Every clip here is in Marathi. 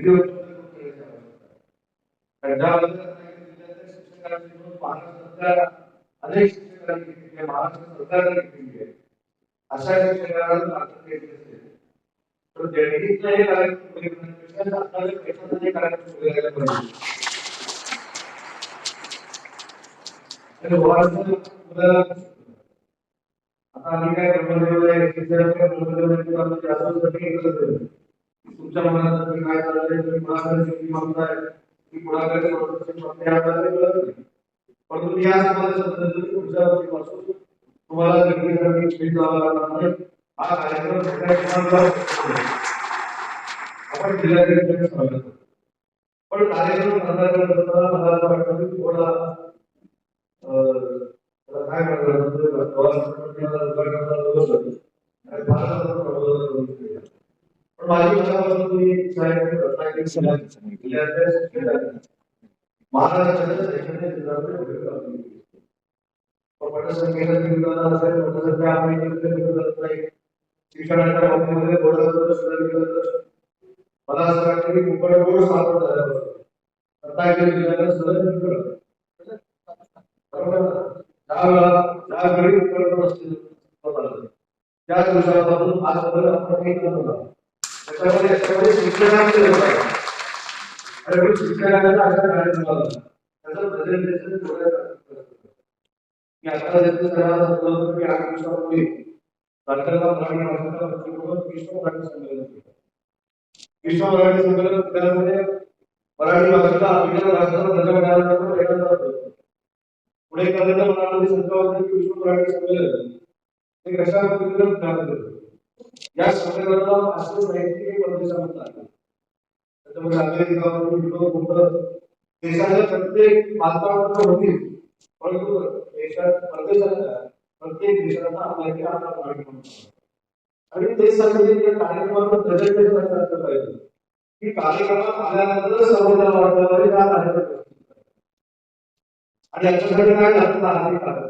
निधी अनेक शिक्षकांनी महाराष्ट्र सरकारने आहे अशा शिक्षकांना आता तर हे कार्यक्रम आणि आता आम्ही काय ब्रह्मदेवला तुमच्या मनात काय चाललंय? तुम्ही पुढाकार किती मागताय? तुम्ही पुढाकार मागताय? कळत नाही. पण तुम्ही या समाजाच्या पद्धतीने पुढच्या वर्षीपासून तुम्हाला वेगवेगळ्या भेट द्यावा लागणार नाही हा कार्यक्रम सगळ्या आपण जिल्हाधिकारी स्वागत पण कार्यक्रम सादर करताना मला असं वाटतं की थोडा काय म्हणतात प्रवासाला उद्घाटनाला आणि भारताचं प्रबोधन करून म्हणजे महाराष्ट्राच्या पण पटसंख्येला विरोधात असेल, पटसंख्या आम्ही विरोधात नाही. शिक्षणाच्या बाबतीमध्ये सुद्धा विरोधात मला असं वाटतं की कुंपण बोर्ड स्थापन झाल्यापासून रत्नागिरी जिल्ह्याला सहज विरोध. बरोबर वेळा घरी उपकरण असतील त्या दिवसापासून आजपर्यंत आपण काही करत होता त्याच्यामध्ये शिक्षणाचे आणि अशा त्याचं प्रेझेंटेशन मी आता की आठ दिवसापूर्वी मराठी भाषेचा प्रतिबंध विश्व मराठी संमेलन विश्व मराठी संमेलन पुण्यामध्ये मराठी भाषेला अभिनव दर्जा मिळाल्यानंतर होतं. पुणे मनामध्ये विश्व मराठी संमेलन हे कशा ज्ञान देतं. या संमेलनाला असं साहित्यिक परदेशात म्हणतात त्याच्यामध्ये युरोप देशाच्या प्रत्येक वातावरण होती परंतु देशात परदेशाच्या प्रत्येक देशाचा आपल्याकडे आपला कार्यक्रम आणि ते सांगितले कार्यक्रमाचं प्रेझेंटेशन असं असलं पाहिजे. की कार्यक्रमात आल्यानंतर सर्वजण वाटलं हा कार्यक्रम आणि याच्याकडे काय लागतं आर्थिक कार्यक्रम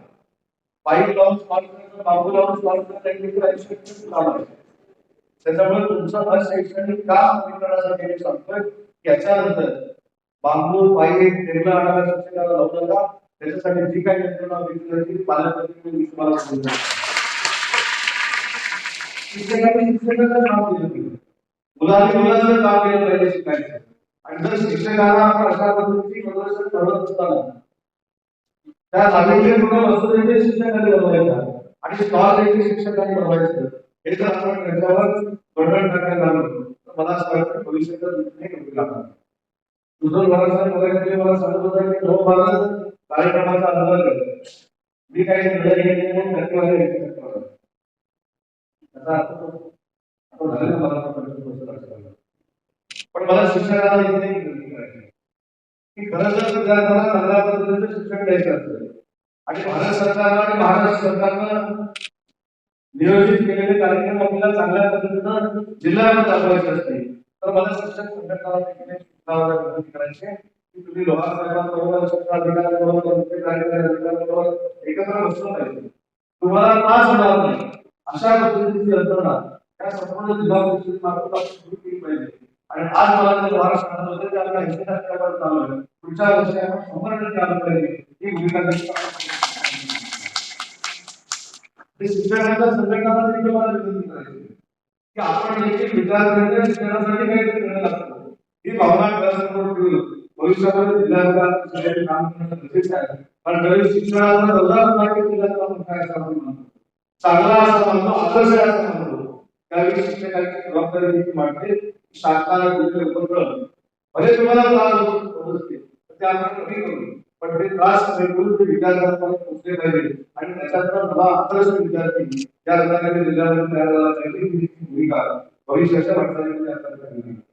पाईप लावून स्टॉल करायचं बांबू लावून स्टॉल करायचं हे देखील अशैक्षणिक काम त्याच्यामुळे तुमचं अशैक्षणिक काम कमी करण्यासाठी मी सांगतोय? की याच्यानंतर बांबू पाईप टेबल आणायला शिक्षकाला लावू नका. त्याच्यासाठी जी काही यंत्रणा विद्यार्थी पालकमंत्री मी तुम्हाला सांगितलं शिक्षकांनी शिक्षकाचं काम केलं पाहिजे. मुलांनी मुलांचं काम केलं पाहिजे शिकायचं. आणि जर शिक्षकांना आपण अशा पद्धतीची प्रदर्शन करत असताना त्या लाभार्थी प्रोग्राम असतो वस्तूंचे शिक्षकांनी बनवायचा आणि स्टॉल देखील शिक्षकांनी बनवायचं हे जर आपण त्याच्यावर बंधन टाकायला लागलो तर मला असं वाटतं भविष्यात नाही करू लागणार तुझं मला बघायचं मला सांगत होता की तो महाराज कार्यक्रमाचा अंदाज आहे. मी काही निर्णय घेतले नाही टक्केवारी व्यक्त करणार. त्याचा अर्थ आपण झालेलं मला पण मला शिक्षकांना इथे एक विनंती करायची आहे. की खरं तर विद्यार्थ्यांना चांगल्या पद्धतीचं शिक्षण द्यायचं असतं. आणि भारत सरकारनं आणि महाराष्ट्र सरकारनं नियोजित केलेले कार्यक्रम आपल्याला चांगल्या पद्धतीनं जिल्ह्यामध्ये राबवायचे असते तर मला शिक्षण संघटनाला देखील विनंती करायची की तुम्ही लोहार साहेबांबरोबर शिक्षण अधिकाऱ्यांबरोबर मुख्य कार्यकारी अधिकाऱ्यांबरोबर एकत्र बसलं पाहिजे. तुम्हाला त्रास होणार नाही. अशा पद्धतीची यंत्रणा या संपूर्ण जिल्हा परिषद मार्फत सुरू केली पाहिजे. आणि आज मला जे महाराष्ट्रात होते ते आपल्या ऐंशी टक्क्यावर चालू आहे पुढच्या वर्षी आपण शंभर टक्के आलं पाहिजे ही भूमिका संघटनाला देखील मला विनंती करायची की आपण देखील शिक्षणासाठी काहीतरी लागतो. ही भावना भविष्यामध्ये जिल्ह्यात काम करणं गरजेचं आहे. कारण शिक्षणाचा दौरा आपण काय असं आपण म्हणतो चांगला असा म्हणतो आदर्श म्हणतो त्यावेळी शिक्षकांची जबाबदारी देखील वाटते शासनाला उपक्रम. भले तुम्हाला त्रास होत ते आपण कमी करू. पण ते त्रास करून ते विद्यार्थ्यांपर्यंत पोहोचले पाहिजे. आणि त्याच्यातला नवा आदर्श विद्यार्थी जिल्ह्यामध्ये तयार झाला भूमिका भविष्याच्या वाटचालीमध्ये